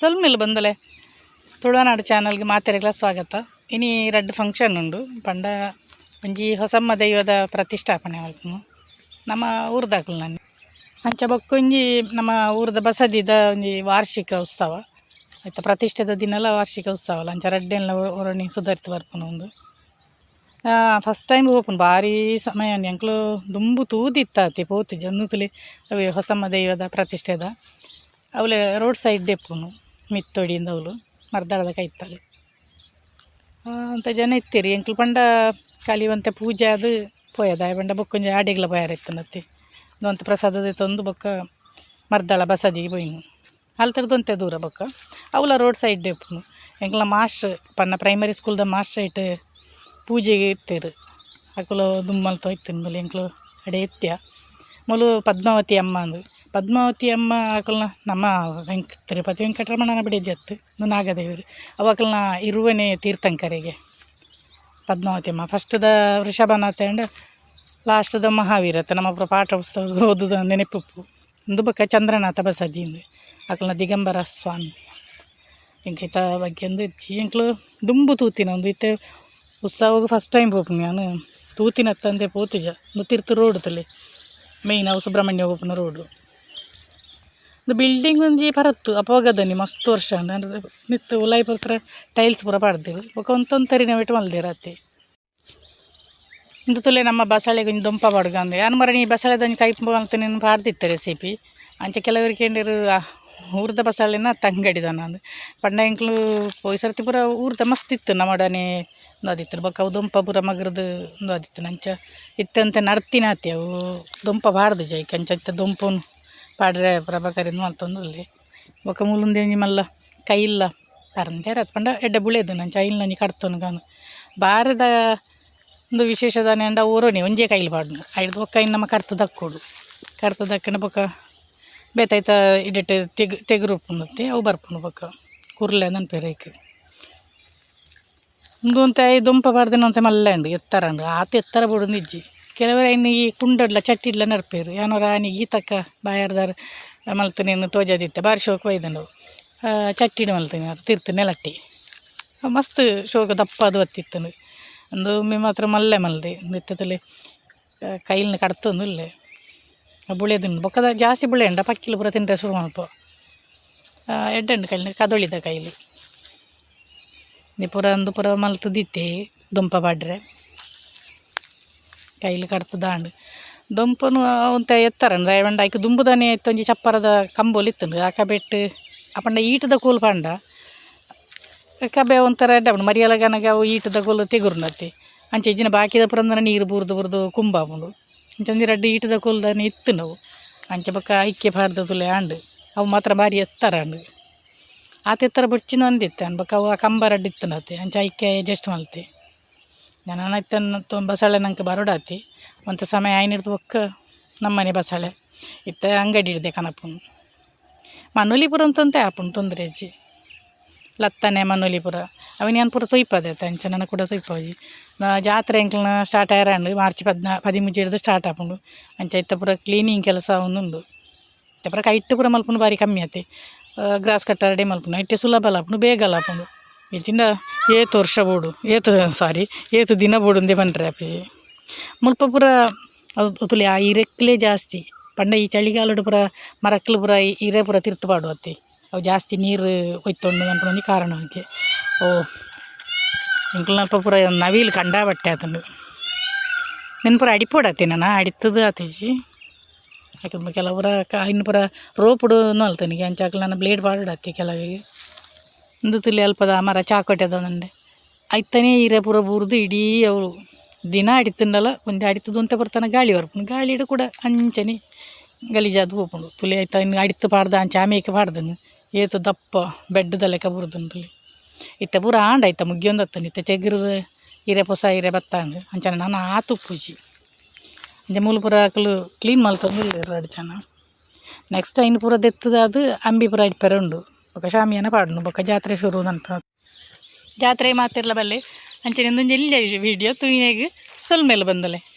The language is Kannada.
ಸೊಲ್ಮೆಲ್ ಬಂದಲೆ. ತುಳುನಾಡು ಚಾನಲ್ಗೆ ಮಾತೆರೆಗ್ಲ ಸ್ವಾಗತ. ಇನಿ ರಡ್ಡ್ ಫಂಕ್ಷನ್ ಉಂಡು. ಪಂಡ ಒಂಜಿ ಹೊಸಮ್ಮ ದೈವದ ಪ್ರತಿಷ್ಠಾಪನೆ ಮಲ್ಪುನು ನಮ್ಮ ಊರ್ದಾಕುಲು ನಾನು. ಅಂಚ ಬೊಕ್ಕೊಂಜಿ ನಮ್ಮ ಊರ್ದ ಬಸದಿದ ಒಂಜಿ ವಾರ್ಷಿಕ ಉತ್ಸವ. ಆಯ್ತಾ ಪ್ರತಿಷ್ಠೆದ ದಿನಲ ವಾರ್ಷಿಕ ಉತ್ಸವ ಅಲ್ಲ ಅಂಚ ರಡ್ಡೆಲ್ಲ ಒರಣಿ ಸುಧಾರಿತ ಬರ್ಪುನು ಒಂದು. ಫಸ್ಟ್ ಟೈಮ್ ಹೋಪುನು. ಭಾರಿ ಸಮಯ ಎಂಕ್ಲು ದುಂಬು ತೂದಿತ್ತಾತಿ ಪೋತು ಜನ್ನುತುಲಿ ಅವೆ ಹೊಸಮ್ಮ ದೈವದ ಪ್ರತಿಷ್ಠೆದ. ಅವಳೆ ರೋಡ್ ಸೈಡ್ ದೆಪ್ಪುನು. ಮಿತ್ತೊಡಿಯಿಂದ ಅವಳು ಮರ್ದಾಳದ ಕಾಯ್ತಾಳೆ ಅಂತ ಜನ ಇತ್ತೀರಿ. ಎಂಕ್ಲು ಪಂಡ ಕಲಿಯುವಂತೆ ಪೂಜೆ ಅದು ಪೋಯದ. ಪಂಡ ಬೊಕ್ಕೊಂಜಿ ಆಡೆಗ್ಲ ಬಯಾರ ಇತ್ತನತ್ತಿ ದೊಂತ ಪ್ರಸಾದದ ತಂದು ಬೊಕ್ಕ ಮರ್ದಾಳ ಬಸದಿಗೆ ಬೊಯ್ನು. ತೆಗೆದಂತೆ ದೂರ ಬೊಕ್ಕ. ಅವಳ ರೋಡ್ ಸೈಡ್ ದೆಪ್ಪುನು ಎಂಕ್ಲ ಮಾಸ್ಟ್ರ್ ಪನ್ನ ಪ್ರೈಮರಿ ಸ್ಕೂಲ್ದ ಮಾಸ್ಟ್ರ್ ಇಟ್ಟು ಪೂಜೆಗೆ ಇತ್ತೀರು. ಅಕುಲು ದುಮ್ಮಲ್ ತೊಯ್ತಿನ ಮೇಲೆ ಎಂಕ್ಲು ಅಡೆ ಎತ್ಯ ಮೊಲು ಪದ್ಮಾವತಿ ಅಮ್ಮ ಅಂದು ಪದ್ಮಾವತಿ ಅಮ್ಮ ಆಕಲ್ನ ನಮ್ಮ ವೆಂಕ, ತಿರುಪತಿ ವೆಂಕಟರಮಣನ ಬಿಡಿದ್ಯತ್ತು ನಾಗದೇವರು ಅವಾಕಲ್ನ ಇರುವನೆ ತೀರ್ಥಂಕರಿಗೆ. ಪದ್ಮಾವತಿ ಅಮ್ಮ ಫಸ್ಟ್ದ ವೃಷಭನ ತಂಡ ಲಾಸ್ಟ್ದ ಮಹಾವೀರತ, ನಮ್ಮ ಪಾಠ ಪುಸ್ತಕ ಓದುದ ನೆನಪು ಒಂದು ಬಕ್ಕ ಚಂದ್ರನಾಥ ಬಸದಿ ಬಸದಿಯಿಂದ ಆಕಲ್ನ ದಿಗಂಬರ ಸ್ವಾಮಿ. ಇಂಕೈತ ಬಗ್ಗೆ ಒಂದು ಇಚ್ಚಿ ಎಂಕ್ಲು ದುಂಬು ತೂತಿನ ಒಂದು ಇತ್ತೆ. ಉತ್ಸವಕ್ಕೆ ಫಸ್ಟ್ ಟೈಮ್ ಹೋಗ್ತೀನಿ ನಾನು ತಂದೆ ಪೋತಿಜ. ಒಂದು ತೀರ್ಥ ರೋಡ್ ತಲೆ. ಮೇಯ್ನ್ ಅವು ಸುಬ್ರಹ್ಮಣ್ಯ ಹೋಗ್ಪುನ ರೋಡು ಇದು ಬಿಲ್ಡಿಂಗ್ ಒಂಜಿ ಪರತ್ತು ಅಪೋಗದನಿ ಮಸ್ತ್ ವರ್ಷ ನಿತ್ತು ಉಲಾಯಿ ಪತ್ರ ಟೈಲ್ಸ್ ಪೂರ ಪಾಡ್ದೇವು ಬೊಕ ಒಂತೊಂತರಿನ ಬಿಟ್ಟು ಮಲ್ದಿರ ಅತ್ತಿ ಇಂದು ತುಲೆ ನಮ್ಮ ಬಸಳೆಗೆ ಒಂದು ದೊಂಪ ಬಡ್ಗಂದೆ ಯಾನು ಮರ ನೀ ಒಂದು ಕೈ ಅಂತ ನೀನು ರೆಸಿಪಿ ಅಂಚೆ ಕೆಲವರಿಗೆ ಕೇಂದಿರು ಊರ್ದ ಬಸಳೆನ ತಂಗಡಿದ ನಾನು ಪಂಡ ಎಂಕ್ಲು ಸರ್ತಿ ಪೂರ ಊರ್ದ ಮಸ್ತ್ ಇತ್ತು ನಮ್ಮಡನೆ ಅದಿತ್ತು ಬೊಕ ಅವು ದೊಂಪ ಪೂರ ಮಗ್ರದ್ದು ಒಂದು ಅಂಚ ಇತ್ತಂತೆ ನರ್ತಿನಾತಿ ಅವು. ದೊಂಪ ಬಾರ್ದು ಜೈಕ್ ಅಂಚ ಇತ್ತ ದೊಂಪುನು ಪಾಡ್ರೆ ಪ್ರಭಾಕರಿಂದ ಮಲ್ತೊಂದುಲ್ಲೆ ಬೊಕ ಮೂಲುಂದೆ ಒಂಜಿ ಮಲ್ಲ ಇಲ್ಲ. ರತ್ ಪಂಡ ಎಡ್ಡೆ ಬುಳೆದು ನಂಚ. ಇಲ್ಲ ನೀ ಕಡ್ತೊನು ಗಾನು. ಬಾರದ ಒಂದು ವಿಶೇಷದಾನೆ ಅಂಡ ಊರೋನಿ ಒಂಜೇ ಕೈಲಿ ಪಾಡ್ನು ಐದು ಬೊಕ್ಕ ಇನ್ನು ನಮ್ಮ ಕಡ್ತ ದಕ್ಕೋಡು ಕಡ್ತ ದಕ್ಕಂಡ ಬೊಕ್ಕ ಬೇತಾಯ್ತ ಇಡಟ್ ತೆಗ್ ತೆಗ್ರು ಉಪ್ಪುನತ್ತೆ ಅವು ಬರ್ಪುನು ಬೊಕ್ಕ ಕುರ್ಲೆ ನನ್ಪೆರೈಕ್ ಒಂದು ಅಂತ ಮಲ್ಲ ಉಂಡು, ಎತ್ತರ ಉಂಡು. ಆತ ಎತ್ತರ ಬಿಡು ನಿಜ್ಜಿ. ಕೆಲವರು ಇನ್ನು ಈ ಕುಂಡಡ್ಲ ಚಟ್ಟಿಡ್ಲ ನಡ್ಪೇರು. ಏನೋ ರಾಣಿ ಗೀತಕ್ಕ ಬಾಯಾರ್ದಾರ ಮಲ್ತನೇನು ತೋಜದಿತ್ತೆ ಬಾರಿ ಶೋಕ ಒಯ್ದನು. ಚಟ್ಟಿಡು ಮಲ್ತೀನಿ ತಿರ್ತು ನೆಲಟ್ಟಿ. ಮಸ್ತ್ ಶೋಕ ದಪ್ಪ ಅದು ಒತ್ತಿತ್ತನು. ಒಂದು ಒಮ್ಮೆ ಮಾತ್ರ ಮಲ್ಲೆ ಮಲ್ದೆ. ನಿತ್ಯದಲ್ಲಿ ಕೈಲಿನ ಕಡ್ತಂದು ಇಲ್ಲೇ. ಬುಳೆದುಂಡು ಬೊಕ್ಕದ ಜಾಸ್ತಿ ಬುಳೆ ಉಂಡ, ಪಕ್ಕಿಲು ಪೂರ ತಿಂದ್ರೆ ಶುರು ಮಲ್ಪ ಎಡ್ಡಂಡು ಕೈಲಿ ಕದೊಳಿದ ಕೈಲಿ. ನಿ ಪೂರ ಅಂದು ಪೂರ ಮಲ್ತು ದಿತ್ತೆ ದುಂಪ ಪಾಡ್ರೆ ಕೈಲಿ ಕಡ್ತದಾಂಡು ದೊಂಪನು ಅವಂತ ಎತ್ತರಂಡು ರೈವಂಡ ಆಯ್ಕೆ ದುಂಬುದಾನೆ ಎತ್ತೊಂಜಿ ಚಪ್ಪರದ ಕಂಬೋಲಿ ಇತ್ತಂಡು ಆಕ ಬೆಟ್ಟು ಅಪಂಡ ಈಟದ ಕೂಲ್ ಪಂಡ. ಕಬೆ ಒಂಥರ ಮರಿಯಲ ಗನಗ ಅವು ಈಟದ ಕೂಲು ತೆಗುರ್ನತ್ತಿ. ಅಂಚೆ ಇಜ್ಜಿನ ಬಾಕಿದ ಪುರಂದನ ನೀರು ಬುರ್ದು ಬುರ್ದು ಕುಂಬಾಬುಂಡು ಅಂಚಂದಿ ರಡ್ಡು ಈಟದ ಕೂಲ್ದಾನೆ ಇತ್ತು ನಾವು. ಅಂಚೆ ಪಕ್ಕ ಐಕ್ಯ ಪಾರ್ದ ತುಲೆ ಆಂಡು ಅವು ಮಾತ್ರ ಬಾರಿ ಎತ್ತರ ಆಂಡು ಆತ ಎತ್ತರ ಬುಡ್ಚಿನ ಒಂದಿತ್ತೆ. ಅನ್ಬಕ್ಕ ಅವು ಆ ಇತ್ತನತಿ ಅಂಚ ಐಕೆ ಅಡ್ಜಸ್ಟ್ ಮಲ್ತೆ ನಾನು ಇತ್ತನ್ನ ತೊ ಬಸಳೆ ನಂಗೆ ಬರೋಡಾತಿ. ಒಂತ ಸಮಯ ಆಯ್ನಿಡ್ದು ಒಕ್ಕ ನಮ್ಮನೆ ಬಸಳೆ. ಇತ್ತ ಅಂಗಡಿ ಹಿಡ್ದೆ ಕನಪುನು. ಮನೋಲಿಪುರ ಅಂತಂತೆ ಆಪುನ್ ತೊಂದರೆ ಲತ್ತನೆ ಮನೋಲಿಪುರ ಅವನೇನು ಪೂರ ತೊಯ್ಪದೆ ಅಂಚ ನನ್ನ ಕೂಡ ತೊಯ್ಪೋಜಿ. ಜಾತ್ರೆ ಅಂಕಲ್ನ ಸ್ಟಾರ್ಟ್ ಆಯ್ರಂಡು. ಮಾರ್ಚ್ ಪದ್ನಾ, ಪದಿಮೂಜಿ ಹಿಡ್ದು ಸ್ಟಾರ್ಟ್ ಆಪುಂಡು. ಅಂಚ ಇತ್ತ ಪೂರ ಕ್ಲೀನಿಂಗ್ ಕೆಲಸ ಅವನುಂಡು ಇತ್ತ ಪೂರ ಕೈಟ್ ಪೂರ ಮಲ್ಪುನು ಬಾರಿ ಕಮ್ಮಿ ಆತಿ. ಗ್ರಾಸ್ ರೆಡಿ ಮಲ್ಪುನು ಇಟ್ಟೆ ಸುಲಭ ಲಾಪುನು, ಬೇಗ ಲಾಪುಂಡು ಇಜ್ಜಿಂಡ ಏತು ವರ್ಷ ಬೋಡು, ಏತು, ಸಾರಿ, ಏತು ದಿನ ಬೋಡು ಒಂದೇ ಬಂದ್ರೆ ಅಪ್ಪಿಜಿ. ಮುಲ್ಪ ಪೂರ ಅದು ಆ ಇರೆಕ್ಲೆ ಜಾಸ್ತಿ, ಪಂಡ ಈ ಚಳಿಗಾಲಡು ಪೂರ ಮರಕ್ಲು ಪೂರ ಇರೆ ಪೂರ ತಿರ್ತು ಪಾಡು ಅತ್ತಿ. ಅವು ಜಾಸ್ತಿ ನೀರು ಒಯ್ತೊಂಡು ಅನ್ಕೊಂಡು ಕಾರಣ ಅದಕ್ಕೆ ಓ ಇಂಕ್ಲಲ್ಪ ಪೂರ ನವಿಲು ಕಂಡ ಬಟ್ಟೆ ಆತಂಡು. ನೆನ್ಪುರ ಪೂರ ಅಡಿಪೋಡತ್ತಿ ನಾನು ಅಡಿತದ ಆತಿಜಿ. ಯಾಕಂದ್ರೆ ಕೆಲವರ ಕ, ಇನ್ನು ಪೂರ ರೋಪುಡು ಅಲ್ತನಿಗೆ ಅಂಚಾಕಲ್ ನನ್ನ ಬ್ಲೇಡ್ ಪಾಡತ್ತಿ ಕೆಲವಿಗೆ ತುಲಿ ಅಲ್ಪದ ಮರ ಚಾಕೋಟೆದ ನಂಡೆ ಐತನೇ ಇರೆ ಪೂರ ಬುರ್ದು ಇಡೀ ಅವಳು. ದಿನ ಅಡಿತಂಡಲ್ಲ ಒಂದು ಅಡಿತದು ಅಂತ ಬರ್ತಾನೆ ಗಾಳಿ ಬರ್ಪುಂಡು ಗಾಳಿ ಇಡು ಕೂಡ ಅಂಚನೆ. ಗಲೀಜಾದು ಹೋಪುಂಡು. ತುಲಿ ಆಯ್ತಾ, ಇನ್ನು ಅಡಿತು ಪಾಡ್ದ ಅಂಚೆ ಆಮೇಕೆ ಪಾಡ್ದನು ಏತು ದಪ್ಪ ಬೆಡ್ಡದ ಲೆಕ್ಕ ಬುರ್ದನು ತುಲಿ ಇತ್ತ ಪೂರ ಆಂಡ ಆಯ್ತ ಮುಗಿಯೊಂದು ಹತ್ತನ ಇತ್ತ ಚೆಗ್ರದ ಪೊಸ ಹೊಸ ಇರೆ ಬತ್ತಾಂಡು ಅಂಚನೆ ನಾನು ಆತು ಪೂಜಿ. ಅಂಚೆ ಪುರ ಪೂರ ಹಾಕಲು ಕ್ಲೀನ್ ಮಲ್ತೊಂದು ಇಲ್ಲ ಎರಡು ಜನ. ನೆಕ್ಸ್ಟ್ ಐನ್ ಪೂರ ದೆತ್ತದ ಅದು ಅಂಬಿ ಪುರ ಇಟ್ಟು ಉಂಡು ಬೊಕ ಶಾಮಿಯಾನ ಪಾಡ್ನು ಬೊಕ ಜಾತ್ರೆ ಶುರು ಅಂತ. ಜಾತ್ರೆ ಮಾತಿರ್ಲ ಬಲ್ಲೆ. ಅಂಚನೆ ಒಂದೊಂದು ಎಲ್ಲಿ ವಿಡಿಯೋ ತುಯಿನೆಗೆ ಸೊಲ್ ಮೇಲೆ ಬಂದಲೆ.